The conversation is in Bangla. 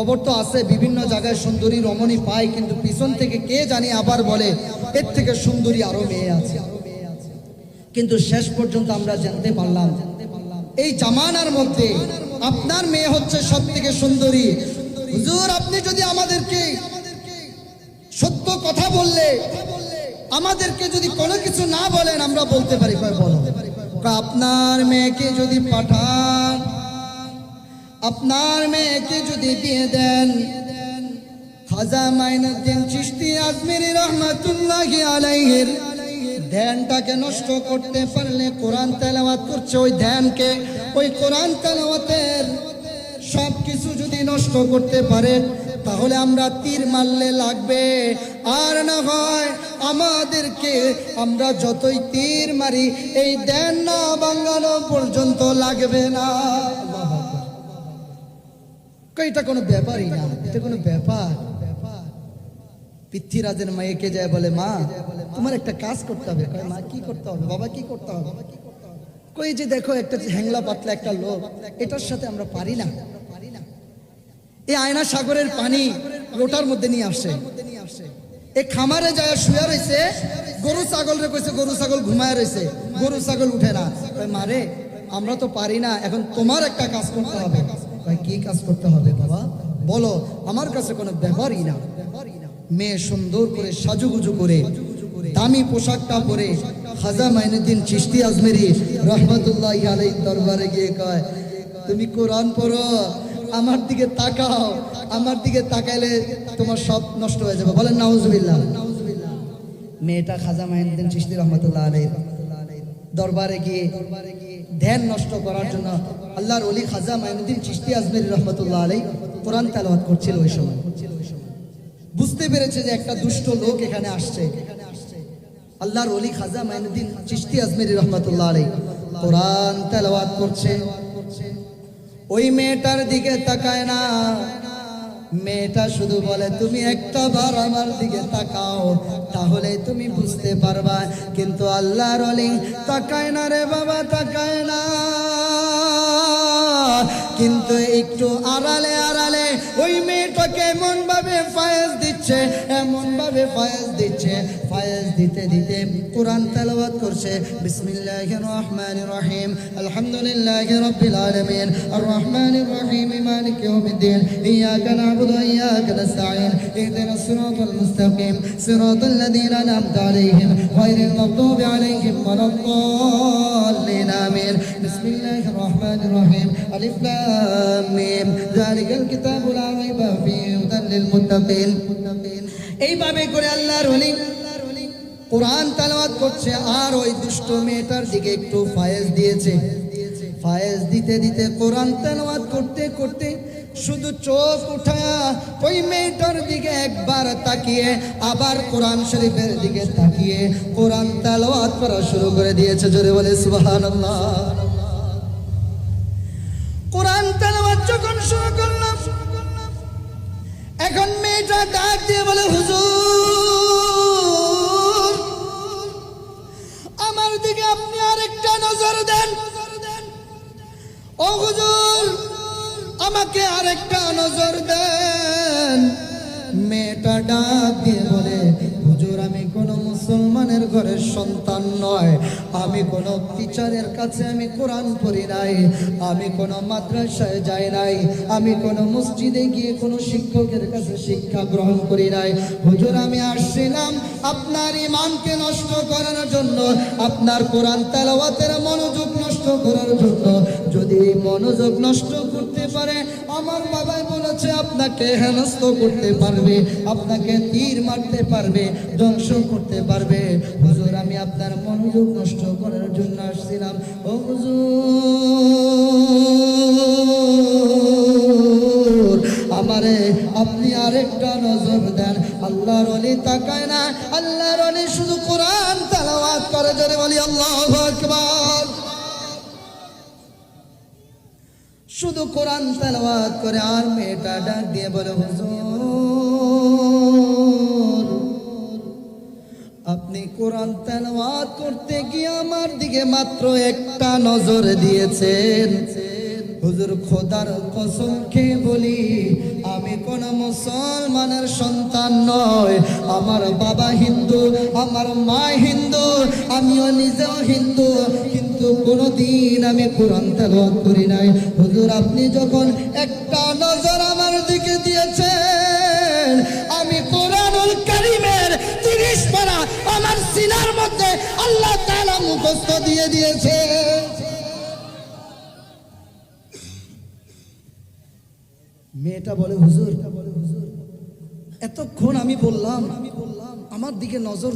খবর তো আছে, বিভিন্ন জায়গায় সুন্দরী রমণী পায়, কিন্তু পিছন থেকে কে জানি আবার বলে, এর থেকে সুন্দরী আরও মেয়ে আছে। কিন্তু শেষ পর্যন্ত আমরা জানতে পারলাম, এই জামানার মধ্যে আপনার মেয়ে হচ্ছে সব থেকে সুন্দরী। হুজুর, আপনি যদি আমাদেরকে সত্য কথা বললে, আমাদেরকে যদি কোনো কিছু না বলেন, আমরা বলতে পারি, কয় বলো? কয় আপনার মেয়েকে যদি পাঠান আপনার মেয়েকে যদি দিয়ে দেন, খাজা মাইনুদ্দিন চিশতি আজমিরি রহমাতুল্লাহ আলাইহির ধ্যানটাকে নষ্ট করতে পারলে কোরআন তেলাওয়াত করছে, ওই ধ্যানকে, ওই কোরআন তেলাওয়াতের সব কিছু যদি নষ্ট করতে পারে, তাহলে আমরা তীর মারলে লাগবে। আর না হয় আমাদেরকে আমরা যতই তীর মারি, এই ধ্যান না বাঙ্গানো পর্যন্ত লাগবে না। এটা কোনো ব্যাপারই না, এটা কোনো ব্যাপার। পৃথ্বীরাজের মায়েকে যায় বলে, মা, তোমার একটা কাজ করতে হবে। মা, কি করতে হবে? বাবা, কি করতে হবে? কই যে দেখো, একটা হ্যাংলা পাতলা একটা লোক, এটার সাথে আমরা পারি না। এই আয়না সাগরের পানি লোটার মধ্যে নিয়ে আসে। এ খামারে যায়, শুয়ে রয়েছে গরু ছাগল রে কইছে, গরু ছাগল ঘুমায় রয়েছে গরু ছাগল উঠে না। মারে আমরা তো পারি না, এখন তোমার একটা কাজ করতে হবে। কয়, কি কাজ করতে হবে বাবা? বলো আমার কাছে কোনো ব্যাপারই না। মেয়ে সুন্দর করে সাজুগুজু করে দামি পোশাকটা পরে মাইনুদ্দিন চিশতি আজমেরি রহমতুল্লাহ আলাই দরবারে গিয়ে কয় তুমি কোরআন পড়ো আমার দিকে তাকাও আমার দিকে তাকাইলে তোমার সব নষ্ট হয়ে যাবে। বলেন নাউজুবিল্লাহ। মেয়েটা খাজা মাইনুদ্দিন চিশতি রহমতুল্লাহ আলাই দরবারে গিয়ে ধ্যান নষ্ট করার জন্য আল্লাহর অলি খাজা মাইনুদ্দিন চিশতি আজমেরি রহমতুল্লাহ আলাই কোরআন তেলাওয়াত করছিল ওই সময়। বুঝতে পেরেছে যে একটা দুষ্ট লোক এখানে আসছে। আল্লাহর অলি খাজা মাইনুদ্দিন চিশতি আজমেরি রহমতুল্লাহ আলাই কোরআন তেলাওয়াত করছে। ওই মেয়েটার দিকে তাকায় না। মেয়েটা শুধু বলে, তুমি একটা বার আমার দিকে তাকাও, তাহলে তুমি বুঝতে পারবা। কিন্তু আল্লাহর অলি তাকায় না রে বাবা, তাকায় না। কিন্তু একটু আড়ালে আড়ালে ওই মেয়েটাকে এমন ভাবে ফায়েজ দিচ্ছে এমন ভাবে ফায়েজ দিচ্ছে। ফায়েজ দিতে দিতে কোরআন তেলাওয়াত করছে। বিসমিল্লাহির রহমানির রহিম। আলহামদুলিল্লাহি রাব্বিল আলামিন। আর রহমানির রহিম, মালিক ইয়াউমিদ্দিন। ইয়াকা না'বুদু ওয়া ইয়াকা নাস্তাঈন। ইহদিনাস সিরাতাল মুস্তাকিম। সিরাতাল লাযীনা আন'আমতা আলাইহিম। গায়রিল মাগদুবি আলাইহিম ওয়ালাদ-দাল্লিন আমিন। বিসমিল্লাহির রহমানির রহিম। আলিফ লাম, মিম। যালিকাল কিতাবু লা রাইবা ফীহি এইভাবে করে আল্লাহর ওলি কোরআন তালাওয়াত করছে, আর ওই দুষ্ট মেয়েটার দিকে একটু ফায়েজ দিয়েছে। ফায়েজ দিতে দিতে কোরআন তেলাওয়াত করতে করতে শুধু চোখ উঠায়া ওই মেয়েটার দিকে একবার তাকিয়ে, আবার কোরআন শরীফের দিকে তাকিয়ে কোরআন তেলাওয়াত করা শুরু করে দিয়েছে। জোরে বলে, সুবহানাল্লাহ। এখন মেয়েটা ডাক দিয়ে বলে, হুজুর, আমার দিকে আপনি আরেকটা নজর দেন। ও হুজুর, আমাকে আরেকটা নজর দেন। মেয়েটা ডাক দিয়ে বলে হুজুর আমি কোনো মুসলমানের ঘরের সন্তান নয়। আমি কোনো টিচারের কাছে আমি কোরআন পড়ি নাই। আমি কোনো মাদ্রাসায় যাই নাই। আমি কোনো মসজিদে গিয়ে কোনো শিক্ষকের কাছে শিক্ষা গ্রহণ করি নাই। হুজুর, আমি আসছিলাম আপনার ইমানকে নষ্ট করার জন্য, আপনার কোরআন তেলাওয়াতের মনোযোগ নষ্ট করার জন্য। যদি মনোযোগ নষ্ট করতে পারে। আমার বাবাই বলেছে, আপনাকে হেনস্ত করতে পারবে, আপনাকে তীর মারতে পারবে, ধ্বংস করতে পারবে। হুজুর, আমি আপনার মনোযোগ নষ্ট করার জন্য আসছিলাম। আমারে আপনি আরেকটা নজর দেন। আল্লাহর অলি তাকায় না, আল্লাহর অলি শুধু কোরআন তালাওয়াত করে, জোরে বলি, আল্লাহু আকবার। শুধু কোরআন তেলাওয়াত করে আর মেয়েটা ডাক দিয়ে বলে, হুজুর, আপনি কোরআন তেলাওয়াত করতে গিয়ে আমার দিকে মাত্র একটা নজর দিয়েছেন। হুজুর, খোদার কসম খেয়ে বলি, আমি কোন মুসলমানের সন্তান নয়। আমার বাবা হিন্দু, আমার মা হিন্দু, আমিও নিজেও হিন্দু। কিন্তু কোনোদিন আমি কোরআন তেলাওয়াত করি নাই। হুজুর, আপনি যখন একটা নজর আমার দিকে দিয়েছেন, আমি কোরআনুল কারিমের তিরিশ পারা আমার সিনার মধ্যে আল্লাহ তাআলা মুখস্থ দিয়ে দিয়েছে। মেয়েটা বলে, হুজুর, এতক্ষণ আমি বললাম আমি বললাম, আমার দিকে নজর